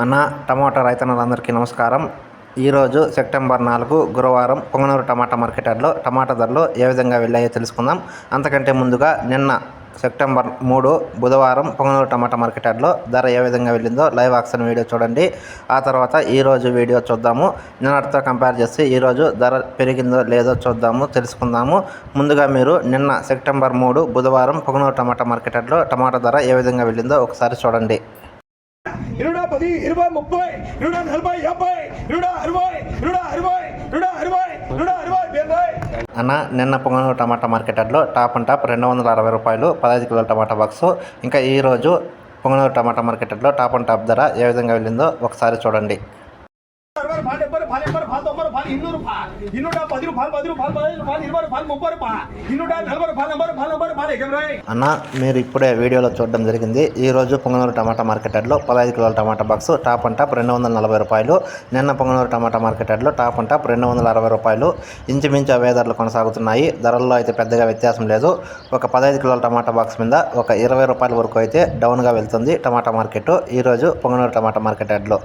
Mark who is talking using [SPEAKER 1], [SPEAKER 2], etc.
[SPEAKER 1] అన్న టమాటా రైతన్నలందరికీ నమస్కారం. ఈరోజు సెప్టెంబర్ నాలుగు గురువారం పొంగనూరు టమాటా మార్కెట్ యార్డ్లో టమాటా ధరలు ఏ విధంగా వెళ్ళాయో తెలుసుకుందాం. అంతకంటే ముందుగా నిన్న సెప్టెంబర్ మూడు బుధవారం పొంగనూరు టమాటా మార్కెట్ యార్డ్లో ధర ఏ విధంగా వెళ్ళిందో లైవ్ ఆక్షన్ వీడియో చూడండి. ఆ తర్వాత ఈరోజు వీడియో చూద్దాము. నిన్నటితో కంపేర్ చేసి ఈరోజు ధర పెరిగిందో లేదో చూద్దాము తెలుసుకుందాము. ముందుగా మీరు నిన్న సెప్టెంబర్ మూడు బుధవారం పొంగనూరు టమాటా మార్కెట్ యార్డ్లో టమాటా ధర ఏ విధంగా వెళ్ళిందో ఒకసారి చూడండి.
[SPEAKER 2] ఇరుడా పది ఇరవై ముప్పై ఇరుడా నలభై యాభై ఇరుడా అరవై ఇరుడా అరవై ఇరుడా అరవై ఇరుడా అరవై డెబ్బై
[SPEAKER 1] అన్న నిన్న పొంగనూరు టమాటా మార్కెట్ యార్డ్లో టాప్ అండ్ టాప్ రెండు వందల అరవై రూపాయలు పదహైదు కిలోల టమాటా బాక్స్. ఇంకా ఈరోజు పొంగనూరు టమాటా మార్కెట్లో టాప్ అండ్ టాప్ ధర ఏ విధంగా వెళ్ళిందో ఒకసారి చూడండి.
[SPEAKER 2] అరవై రూపాయలు డెబ్బై రూపాయలు ఎనభై రూపాయలు తొంభై రూపాయలు ఇన్నూరు రూపాయలు ఇన్నూట పది రూపాయలు పది రూపాయలు పదిహేను రూపాయలు ఇరవై రూపాయలు ముప్పై రూపాయలు ఇన్నూట నలభై రూపాయలు నలభై రూపాయలు నలభై రూపాయలు ఎగరై
[SPEAKER 1] అన్న మీరు ఇప్పుడే వీడియోలో చూడడం జరిగింది. ఈ రోజు పొంగనూరు టమాటా మార్కెట్ యార్డ్లో పదహైదు కిలోల tomato box top and top రెండు వందల నలభై రూపాయలు. నిన్న పొంగనూరు టమాటా మార్కెట్ యార్డ్లో టాప్ అండ్ టాప్ రెండు వందల అరవై రూపాయలు. ఇంచుమించు అవే ధరలు కొనసాగుతున్నాయి. ధరల్లో అయితే పెద్దగా వ్యత్యాసం లేదు. ఒక పదహైదు కిలోల టమాటా బాక్స్ మీద ఒక ఇరవై రూపాయల వరకు అయితే డౌన్గా వెళ్తుంది టమాటా మార్కెట్. ఈరోజు పొంగనూరు టమాటా మార్కెట్ యార్డ్లో